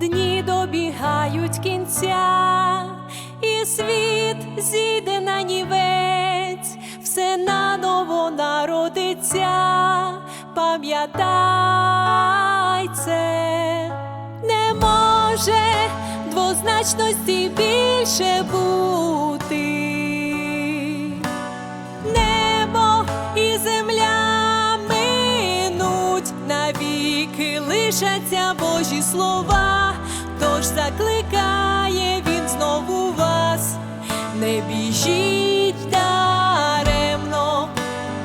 дні добігають кінця, і світ зійде на нівець, все наново народиться, пам'ятай це, не може двозначності більше бути. Лишаться Божі слова, тож закликає він знову вас, не біжіть даремно,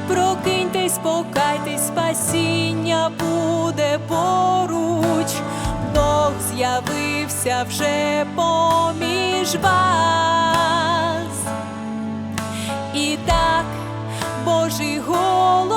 прокиньтесь, покайтесь, спасіння буде поруч, Бог з'явився вже поміж вас. І так Божий голос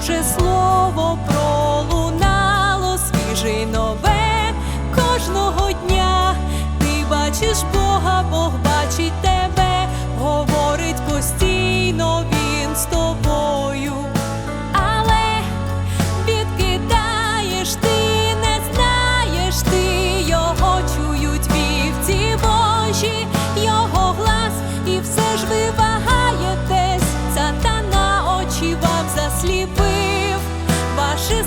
Боже слово пролунало, свіже нове кожного дня. Ти бачиш Бога, Бог бачить тебе, говорить постійно він з тобою. Вам засліпив, ваше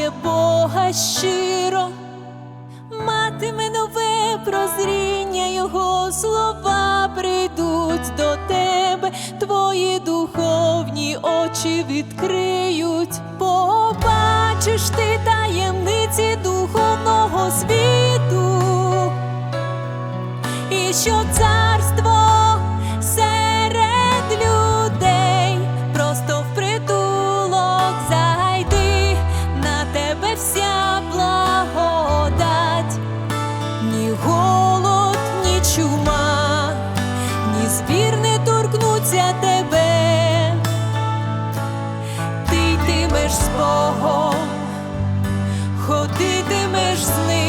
шукає Бога щиро, матиме нове прозріння, Його слова прийдуть до тебе, твої духовні очі відкриють, побачиш ти таємниці духовного світу, і що царство з Богом, ходитимеш з ним